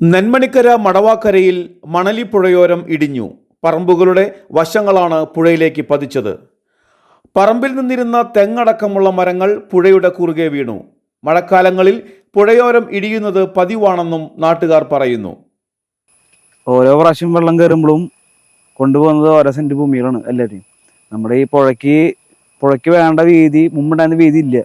നെന്മണിക്കര മടവാക്കരയിൽ മണലിപ്പുഴയോരം ഇടിഞ്ഞു. പറമ്പുകളുടെ വശങ്ങളാണ് പുഴയിലേക്ക് പതിച്ചത്. പറമ്പിൽ നിന്നിരുന്ന തെങ്ങടക്കമുള്ള മരങ്ങൾ പുഴയുടെ കുറുകെ വീണു. മഴക്കാലങ്ങളിൽ പുഴയോരം ഇടിയുന്നത് പതിവാണെന്നും നാട്ടുകാർ പറയുന്നു. ഓരോ പ്രാവശ്യം വെള്ളം കയറുമ്പോഴും കൊണ്ടുപോകുന്നത് ഓരോ സെന്റ് ഭൂമികളാണ് എല്ലാവരും നമ്മുടെ ഈ പുഴയ്ക്ക് പുഴയ്ക്ക് വേണ്ട വീതി മുമ്പുണ്ടായിരുന്ന വീതി ഇല്ല.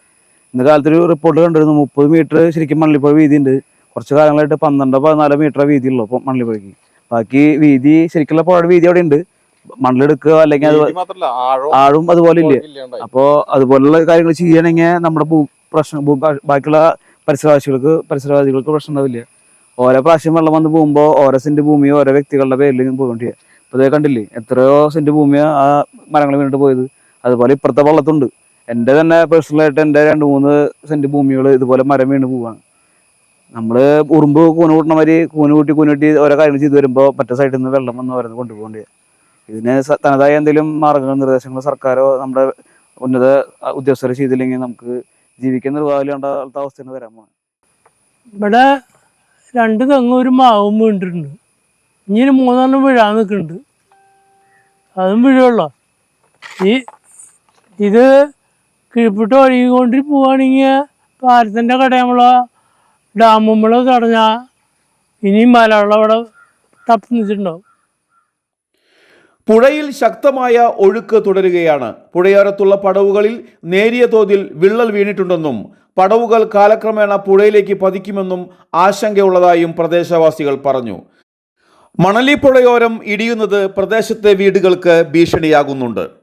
ഇന്ന കാലത്തൊരു റിപ്പോർട്ട് കണ്ടിരുന്നു മുപ്പത് മീറ്റർ ശരിക്കും മണലിപ്പുഴ വീതി ഉണ്ട് കുറച്ച് കാലങ്ങളായിട്ട് പന്ത്രണ്ടോ പതിനാലോ മീറ്റർ വീതിയുള്ളൂ അപ്പോൾ മണലിപ്പുഴയ്ക്ക് ബാക്കി വീതി ശരിക്കുള്ള പുഴയുടെ വീതി അവിടെ ഉണ്ട് മണലെടുക്കുക അല്ലെങ്കിൽ അത് വീതി ആഴവും ആഴും അതുപോലെ ഇല്ല. അപ്പോൾ അതുപോലുള്ള കാര്യങ്ങൾ ചെയ്യണമെങ്കിൽ നമ്മുടെ ഭൂ പ്രശ്നം ഭൂ ബാക്കിയുള്ള പരിസരവാസികൾക്ക് പരിസരവാസികൾക്ക് പ്രശ്നം ഉണ്ടാവില്ല. ഓരോ പ്രാവശ്യം വെള്ളം വന്ന് പോകുമ്പോൾ ഓരോ സെന്റ് ഭൂമി ഓരോ വ്യക്തികളുടെ പേരിലും പോകേണ്ടി ഇപ്പോൾ ഇതേ കണ്ടില്ലേ എത്രയോ സെന്റ് ഭൂമി ആ മരങ്ങൾ വീണിട്ട് പോയത്. അതുപോലെ ഇപ്പുറത്തെ വള്ളത്തുണ്ട്. എന്റെ തന്നെ പേഴ്സണലായിട്ട് എന്റെ രണ്ട് മൂന്ന് സെന്റ് ഭൂമികൾ ഇതുപോലെ മരം വീണ് പോവാണ്. നമ്മൾ ഉറുമ്പ് കൂന കൂട്ടണ മാതിരി കൂന് കൂട്ടി കൂന് കൂട്ടി ഓരോ കാര്യങ്ങൾ ചെയ്ത് വരുമ്പോൾ മറ്റേ സൈഡിൽ നിന്ന് വെള്ളം വന്ന് വരുന്നത് കൊണ്ടുപോകേണ്ടി ഇതിന് തനതായ എന്തെങ്കിലും മാർഗങ്ങൾ നിർദ്ദേശങ്ങൾ സർക്കാരോ നമ്മുടെ ഉന്നത ഉദ്യോഗസ്ഥരോ ചെയ്തില്ലെങ്കിൽ നമുക്ക് ജീവിക്കാൻ നിർവാഹമില്ലാണ്ട അവസ്ഥയാണ് വരാൻ പോകുന്നത് ഇവിടെ രണ്ട് തെങ്ങും ഒരു മാവും വീണ്ടിട്ടുണ്ട് ഇനി മൂന്നെണ്ണം വീഴാൻ നിൽക്കുന്നുണ്ട്. അതും വീഴുള്ളൂ ഈ ഇത് കീഴ്പിട്ട് ഒഴുകിക്കൊണ്ട് പോവുകയാണെങ്കിൽ പാലത്തിന്റെ കടയമുള്ള ഡാമുമ്പോൾ തടഞ്ഞാൽ ഇനി മലവെള്ളം അവിടെ തപ്പി നിന്നിട്ടുണ്ടാവും. പുഴയിൽ ശക്തമായ ഒഴുക്ക് തുടരുകയാണ്. പുഴയോരത്തുള്ള പടവുകളിൽ നേരിയ തോതിൽ വിള്ളൽ വീണിട്ടുണ്ടെന്നും പടവുകൾ കാലക്രമേണ പുഴയിലേക്ക് പതിക്കുമെന്നും ആശങ്കയുള്ളതായും പ്രദേശവാസികൾ പറഞ്ഞു. മണലിപ്പുഴയോരം ഇടിയുന്നത് പ്രദേശത്തെ വീടുകൾക്ക് ഭീഷണിയാകുന്നുണ്ട്.